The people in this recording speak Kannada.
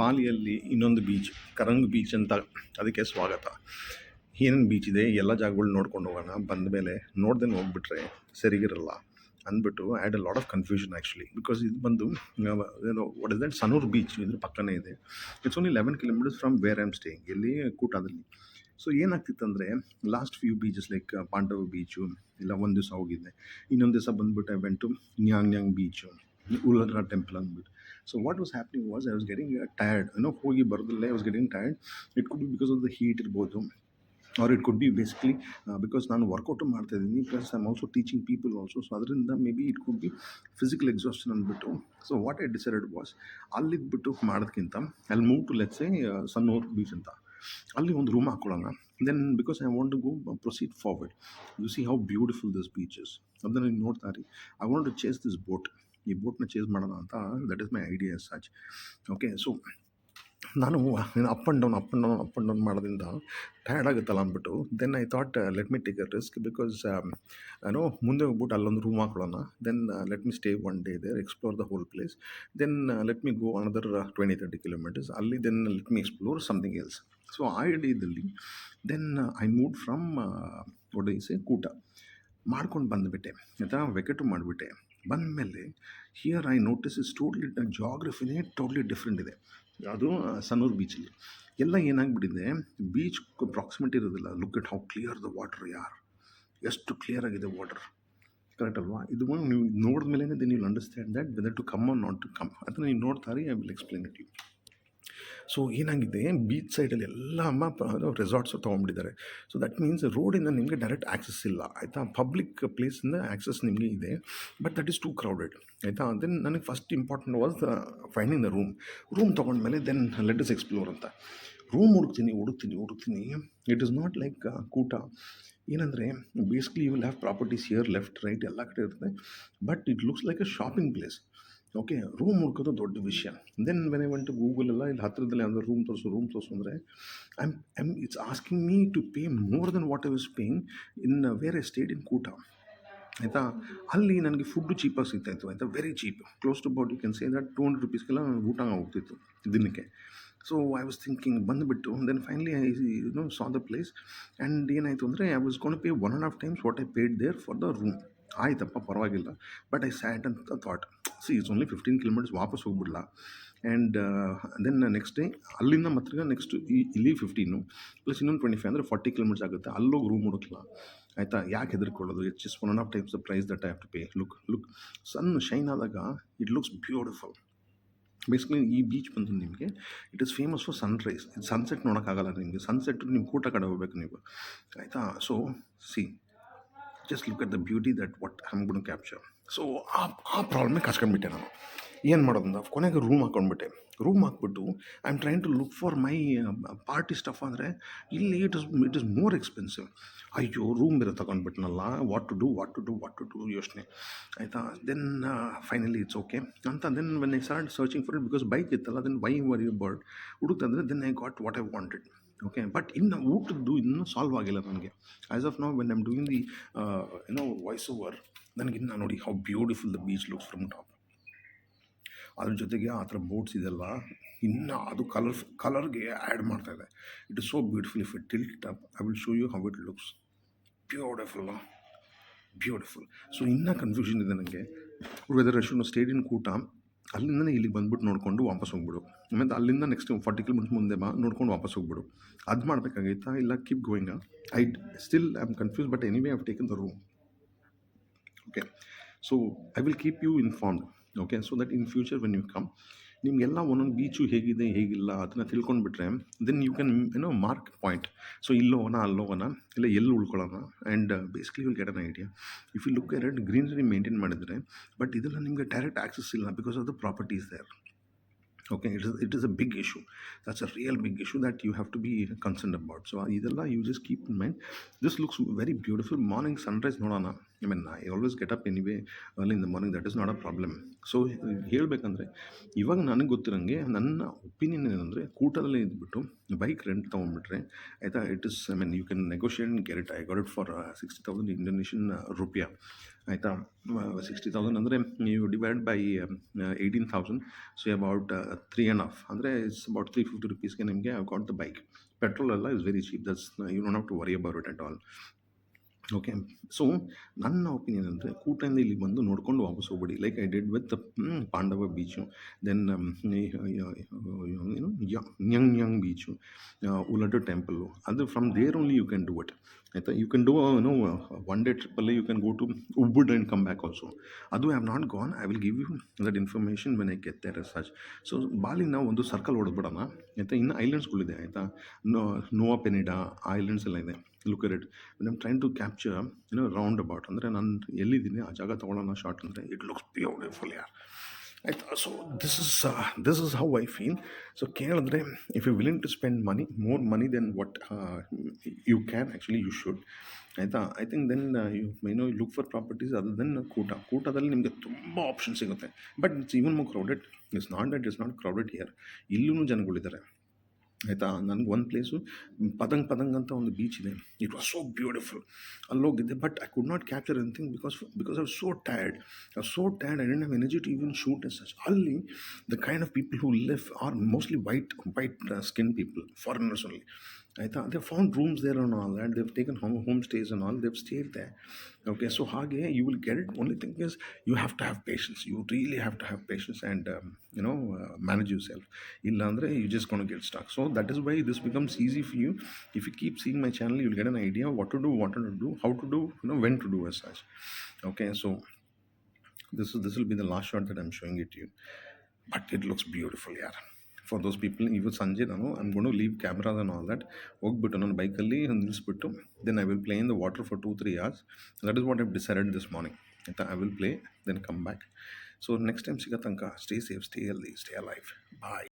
ಬಾಲಿಯಲ್ಲಿ ಇನ್ನೊಂದು ಬೀಚ್, ಕರಂಗ್ ಬೀಚ್ ಅಂತ ಅದಕ್ಕೆ ಸ್ವಾಗತ. ಏನೇನು ಬೀಚ್ ಇದೆ? ಎಲ್ಲ ಜಾಗಗಳು ನೋಡ್ಕೊಂಡು ಹೋಗೋಣ. ಬಂದ ಮೇಲೆ ನೋಡ್ದೇನೆ ಹೋಗ್ಬಿಟ್ರೆ ಸರಿಗಿರಲ್ಲ ಅಂದ್ಬಿಟ್ಟು add a lot of confusion actually because ಇದು ಬಂದು ಏನು what is that Sanur beach ಇದ್ರ ಪಕ್ಕನೇ ಇದೆ. It's only eleven kilometres from where am staying ಎಲ್ಲಿ? ಕೂಟದಲ್ಲಿ so ಏನಾಗ್ತಿತ್ತಂದರೆ last few beaches like Pandawa beach ಇಲ್ಲ, ಒಂದು ದಿವಸ ಹೋಗಿದ್ದೆ. ಇನ್ನೊಂದು ದಿವಸ ಬಂದುಬಿಟ್ಟು I went Nyang Nyang beach ಉಲ್ಲಂಗ temple ಅಂದ್ಬಿಟ್ಟು. So what was happening was I was getting tired ಏನೋ ಹೋಗಿ ಬರೋದಿಲ್ಲ I was getting tired it could be because of the heat ಇರ್ಬೋದು. Or it could be basically because ನಾನು ವರ್ಕೌಟು ಮಾಡ್ತಾ ಇದ್ದೀನಿ. Plus I'm also teaching people also so ಅದರಿಂದ maybe it could be physical exhaustion ಅಂದ್ಬಿಟ್ಟು. So what I decided was ಅಲ್ಲಿದ್ಬಿಟ್ಟು ಮಾಡೋದಕ್ಕಿಂತ ಅಲ್ಲಿ move to let's Sanur beach ಅಂತ. ಅಲ್ಲಿ ಒಂದು ರೂಮ್ ಹಾಕ್ಕೊಳ್ಳೋಣ then because I want to go proceed forward you see how beautiful this beaches ಅದನ್ನು ನೋಡ್ತಾ ರೀ I want to chase this boat ಈ ಬೋಟ್ನ ಚೇಸ್ ಮಾಡೋಣ ಅಂತ that is my idea such okay so ನಾನು up and down up and down up and down ಮಾಡೋದ್ರಿಂದ ಟಯರ್ಡ್ ಆಗುತ್ತಲ್ಲ ಅಂದ್ಬಿಟ್ಟು then I thought let me take a risk because ಏನೋ ಮುಂದೆ ಹೋಗ್ಬಿಟ್ಟು ಅಲ್ಲೊಂದು ರೂಮ್ ಹಾಕೊಳ್ಳೋಣ. Then let me stay one day there explore the whole place then let me go another twenty thirty kilometres ಅಲ್ಲಿ then let me explore something else so ಆ ಐಡಿಯಾದಲ್ಲಿ then I moved from Odyssey Kuta ಮಾಡ್ಕೊಂಡು ಬಂದುಬಿಟ್ಟೆ. ಆಯಿತಾ ವೆಕೆಟು ಮಾಡಿಬಿಟ್ಟೆ. ಬಂದಮೇಲೆ here I notice is totally ಜಾಗ್ರಫಿನೇ totally different ಇದೆ. ಅದು ಸನೂರ್ ಬೀಚಲ್ಲಿ ಎಲ್ಲ ಏನಾಗ್ಬಿಟ್ಟಿದೆ ಬೀಚ್ ಅಪ್ರಾಕ್ಸಿಮೇಟ್ ಇರೋದಿಲ್ಲ. Look at how clear the water ಯಾರ್? ಎಷ್ಟು ಕ್ಲಿಯರ್ ಆಗಿದೆ ವಾಟರ್ ಕರೆಕ್ಟ್ ಅಲ್ವಾ? ಇದು ನೀವು ನೋಡಿದ ಮೇಲೆ then you understand that whether to come or not to come ಅದನ್ನು ನೀವು ನೋಡ್ತಾರೆ I will explain it you so ಏನಾಗಿದೆ? ಬೀಚ್ ಸೈಡಲ್ಲಿ ಎಲ್ಲ ಅಮ್ಮ ರೆಸಾರ್ಟ್ಸು ತೊಗೊಂಡ್ಬಿಟ್ಟಿದ್ದಾರೆ. ಸೊ ದಟ್ ಮೀನ್ಸ್ ರೋಡಿಂದ ನಿಮಗೆ ಡೈರೆಕ್ಟ್ ಆ್ಯಕ್ಸಸ್ ಇಲ್ಲ. ಆಯಿತಾ? ಪಬ್ಲಿಕ್ ಪ್ಲೇಸಿಂದ ಆ್ಯಕ್ಸಸ್ ನಿಮಗೆ ಇದೆ. But that is too crowded ಆಯಿತಾ? ದೆನ್ ನನಗೆ first important was finding the room room ತೊಗೊಂಡ್ಮೇಲೆ then let is explore ಅಂತ. ರೂಮ್ ಹುಡುಕ್ತೀನಿ ಹುಡುಕ್ತೀನಿ ಹುಡುಕ್ತೀನಿ. It is not like Kuta. ಏನಂದರೆ basically you will have properties here left right ಎಲ್ಲ ಕಡೆ ಇರುತ್ತೆ. But it looks like a shopping place okay room ಹುಡ್ಕೋದು ದೊಡ್ಡ ವಿಷಯ. Then when I went to Google ಎಲ್ಲ, ಇಲ್ಲಿ ಹತ್ತಿರದಲ್ಲಿ ಅಂದರೆ ರೂಮ್ ತೋರಿಸು ರೂಮ್ ತೋರಿಸು ಅಂದರೆ I'm I'm it's asking me to pay more then what I was paying in where I stayed in Kuta ಆಯಿತಾ? ಅಲ್ಲಿ ನನಗೆ ಫುಡ್ಡು ಚೀಪಾಗಿ ಸಿಗ್ತಾಯಿತ್ತು, ಆಯಿತಾ? Very cheap close to about you can say that two hundred ರುಪೀಸ್ಗೆಲ್ಲ ಊಟ ಹೋಗ್ತಿತ್ತು ದಿನಕ್ಕೆ. ಸೊ ಐ ವಾಸ್ ಥಿಂಕಿಂಗ್ ಬಂದುಬಿಟ್ಟು then finally I no saw the place and ಏನಾಯಿತು ಅಂದರೆ I was gonna pay one and half times what I paid there for the room ಆಯ್ತಪ್ಪ, ಪರವಾಗಿಲ್ಲ. ಬಟ್ ಐ ಸ್ಯಾಟ್ ಅಂತ thought see it's only fifteen kilometres ವಾಪಸ್ ಹೋಗ್ಬಿಡಲ್ಲ ಆ್ಯಂಡ್ ದೆನ್ ನೆಕ್ಸ್ಟ್ ಡೇ ಅಲ್ಲಿಂದ ಮತ್ತೆ ನೆಕ್ಸ್ಟ್ ಇಲ್ಲಿ ಫಿಫ್ಟೀನು ಪ್ಲಸ್ ಇನ್ನೊಂದು ಟ್ವೆಂಟಿ ಫೈವ್ ಅಂದರೆ ಫಾರ್ಟಿ ಕಿಲೋಮೀಟರ್ಸ್ ಆಗುತ್ತೆ. ಅಲ್ಲೋಗಿ ರೂಮ್ ಹುಡುಕಲ್ಲ ಆಯಿತಾ? ಯಾಕೆ ಹೆದರ್ಕೊಳ್ಳೋದು? It's is one half times the price that I have to pay look look sunshine ಆದಾಗ ಇಟ್ ಲುಕ್ಸ್ ಬ್ಯೂಟಿಫುಲ್ ಬೇಸಿಕಲಿ ಈ ಬೀಚ್ ಬಂದು ನಿಮಗೆ it is famous for sunrise sunset ನೋಡೋಕ್ಕಾಗಲ್ಲ ನಿಮಗೆ. ಸನ್ಸೆಟ್ ನಿಮ್ಮ ಕೂಟ ಕಡೆ ಹೋಗ್ಬೇಕು ನೀವು. ಆಯಿತಾ? So see just look at the beauty that what hmm ಗುಣ ಕ್ಯಾಪ್ಚರ್ ಸೊ ಆ ಆ ಪ್ರಾಬ್ಲಮೇ ಕಸ್ಕೊಂಡ್ಬಿಟ್ಟೆ ನಾನು. ಏನು ಮಾಡೋದಂದ ಕೊನೆಗೆ ರೂಮ್ ಹಾಕ್ಕೊಂಡ್ಬಿಟ್ಟೆ ರೂಮ್ ಹಾಕ್ಬಿಟ್ಟು I am trying to look for my party stuff ಅಂದರೆ, ಇಲ್ಲಿ it is it is more expensive ಅಯ್ಯೋ ರೂಮ್ ಬೇರೆ ತೊಗೊಂಡ್ಬಿಟ್ನಲ್ಲ. What to do what to do what to do ಯೋಚನೆ. ಆಯಿತಾ? ದೆನ್ ಫೈನಲಿ ಇಟ್ಸ್ ಓಕೆ ಅಂತ then when I start searching for it because bike ಇತ್ತಲ್ಲ then why you bird ಹುಡುಕ್ತಂದರೆ then I got what I wanted okay but ಇನ್ನು ಊಟದ್ದು ಇನ್ನೂ ಸಾಲ್ವ್ ಆಗಿಲ್ಲ ನನಗೆ. As of now when I'm doing the ಏನೋ ವಾಯ್ಸ್ ಓವರ್ ನನಗಿನ್ನ ನೋಡಿ how beautiful the beach looks from top ಅದ್ರ ಜೊತೆಗೆ ಆ ಥರ ಬೋಟ್ಸ್ ಇದೆಲ್ಲ, ಇನ್ನು ಅದು ಕಲರ್ ಕಲರ್ಗೆ ಆ್ಯಡ್ ಮಾಡ್ತಾಯಿದೆ it is so beautiful if it tilt up I will show you how it looks beautiful beautiful so ಇನ್ನೂ ಕನ್ಫ್ಯೂಷನ್ ಇದೆ ನನಗೆ. ವೆದರ್ ಅಷ್ಟು ಸ್ಟೇಡಿಯನ್ ಕೂಟ ಅಲ್ಲಿಂದನೇ ಇಲ್ಲಿಗೆ ಬಂದ್ಬಿಟ್ಟು ನೋಡಿಕೊಂಡು ವಾಪಸ್ ಹೋಗ್ಬಿಡು. ಆಮೇಲೆ ಅಲ್ಲಿಂದ ನೆಕ್ಸ್ಟ್ ಫಾರ್ಟಿ ಕಿಲೋಮೀಟರ್ ಮುಂದೆ ಬಾ, ನೋಡ್ಕೊಂಡು ವಾಪಸ್ ಹೋಗ್ಬಿಡು. ಅದು ಮಾಡಬೇಕಾಗೈತಾ? ಇಲ್ಲ keep going I still I am confuse but anyway I've taken the room okay so I will keep you informed okay so that in future when you come ನಿಮಗೆಲ್ಲ ಒಂದೊಂದು ಬೀಚು ಹೇಗಿದೆ, ಹೇಗಿಲ್ಲ ಅದನ್ನು ತಿಳ್ಕೊಂಡ್ಬಿಟ್ರೆ ದೆನ್ ಯು ಕ್ಯಾನ್ ಏನೋ ಮಾರ್ಕ್ ಪಾಯಿಂಟ್ ಸೊ ಇಲ್ಲಿ ಹೋಗೋಣ ಅಲ್ಲಿ ಹೋಗೋಣ ಇಲ್ಲ ಎಲ್ಲಿ ಉಳ್ಕೊಳ್ಳೋಣ? And basically will get an idea if you look ಎರೆಡ್ ಗ್ರೀನರಿ ಮೇಂಟೈನ್ ಮಾಡಿದರೆ ಬಟ್ ಇದೆಲ್ಲ ನಿಮಗೆ ಡೈರೆಕ್ಟ್ ಆಕ್ಸಸ್ ಇಲ್ಲ because of the properties there okay it is it is a big issue that's a real big issue that you have to be concern about so ಇದೆಲ್ಲ you just keep in mind this looks very beautiful morning sunrise ನೋಡೋಣ I mean I always get up anyway early in the morning that is not a problem so ಹೇಳಬೇಕಂದ್ರೆ, ಇವಾಗ ನನಗೆ ಗೊತ್ತಿರೋಂಗೆ, ನನ್ನ ಒಪಿನಿಯನ್ ಏನಂದರೆ, ಕೂಟದಲ್ಲಿ ಇದ್ಬಿಟ್ಟು ಬೈಕ್ ರೆಂಟ್ ತೊಗೊಂಡ್ಬಿಟ್ರೆ, ಆಯಿತಾ? It is I mean you can negotiate get I got it for sixty thousand Indonesian rupiah ಆಯಿತಾ? ಸಿಕ್ಸ್ಟಿ ತೌಸಂಡ್ ಅಂದರೆ ನೀವು divide by eighteen thousand so about three and half ಅಂದರೆ ಇಟ್ಸ್ ಅಬೌಟ್ ತ್ರೀ ಫಿಫ್ಟಿ ರುಪೀಸ್ಗೆ ನಿಮಗೆ I got the bike petrol ಎಲ್ಲ is very cheap that's you don't have to worry about it all okay so ನನ್ನ ಒಪಿನಿಯನ್ ಅಂದರೆ ಕೂಟದಿಂದ ಇಲ್ಲಿ ಬಂದು ನೋಡ್ಕೊಂಡು ವಾಪಸ್ ಹೋಗ್ಬಿಡಿ. Like I did with Pandawa beach then ಏನು ಯಂಗ್ ಯಂಗ್ ಬೀಚು ಉಲಟು ಟೆಂಪಲ್ಲು. ಅದು from there only you can do it ಆಯಿತಾ? You can do no one day ಟ್ರಿಪ್ಪಲ್ಲಿ you can go to Ubud and come back also ಅದು I have not gone I will give you that information when I get there such so ಬಾಲಿನ ಒಂದು ಸರ್ಕಲ್ ಹೊಡೆದ್ಬಿಡೋಣ ಆಯಿತಾ? ಇನ್ನು ಐಲ್ಯಾಂಡ್ಸ್ಗಳಿದೆ ಆಯಿತಾ? ನೋವಾ ಪೆನಿಡಾ ಐಲ್ಯಾಂಡ್ಸ್ ಎಲ್ಲ ಇದೆ. Look it I'm trying to capture ಏನೋ ರೌಂಡ್ ಅಬೌಟ್ ಅಂದರೆ ನಾನು ಎಲ್ಲಿದ್ದೀನಿ, ಆ ಜಾಗ ತೊಗೊಳ್ಳೋಣ ಶಾರ್ಟ್ ಅಂದರೆ ಇಟ್ ಲುಕ್ಸ್ ಬ್ಯೂಟಿಫುಲ್ ಯಾರ್ ಆಯ್ತಾ? So this is this is how I feel so ಕೇಳಿದ್ರೆ if you willing to spend money more money then what you can actually you should ಆಯಿತಾ? I think then you mainly look for properties other then ಕೂಟ ಕೂಟದಲ್ಲಿ ನಿಮಗೆ ತುಂಬ ಆಪ್ಷನ್ ಸಿಗುತ್ತೆ. But it's even more crowded it's not that it's not crowded here ಇಲ್ಲೂ ಜನಗಳಿದ್ದಾರೆ. ಆಯಿತಾ? ನನಗೆ ಒಂದು ಪ್ಲೇಸು ಪದಂಗ್ ಪದಂಗ್ ಅಂತ ಒಂದು ಬೀಚ್ ಇದೆ. It was so beautiful ಅಲ್ಲೋಗಿದ್ದೆ but I could not capture anything because because I so tired I so tired I didn't have energy to even shoot as such ಅಲ್ಲಿ the kind of people who live are mostly white white skin people foreigners only I thought they found rooms there and all that. They've taken home, home stays and all. They've stayed there. Okay, so Hage, you will get it. Only thing is, you have to have patience. You really have to have patience and um, you know uh, manage yourself. Illandre, you're just gonna get stuck. So that is why this becomes easy for you. If you keep seeing my channel, you'll get an idea what to do, what to do, how to do, you know, when to do as such. Okay, so this is this will be the last shot that I'm showing it to you, but it looks beautiful, yeah. For those people ಇವತ್ತು ಸಂಜೆ ನಾನು gonna leave cameras and all that ಹೋಗ್ಬಿಟ್ಟು ನನ್ನ ಬೈಕಲ್ಲಿ ನಿಲ್ಲಿಸ್ಬಿಟ್ಟು then I will play in the water for two three hours that is what I decided this morning ಆಯಿತಾ? I will play then come back so next time ಸಿಗೋ ತನಕ ಸ್ಟೇ ಸೇಫ್ ಸ್ಟೇ ಅಲ್ಲಿ ಸ್ಟೇ ಲೈಫ್ ಬಾಯ್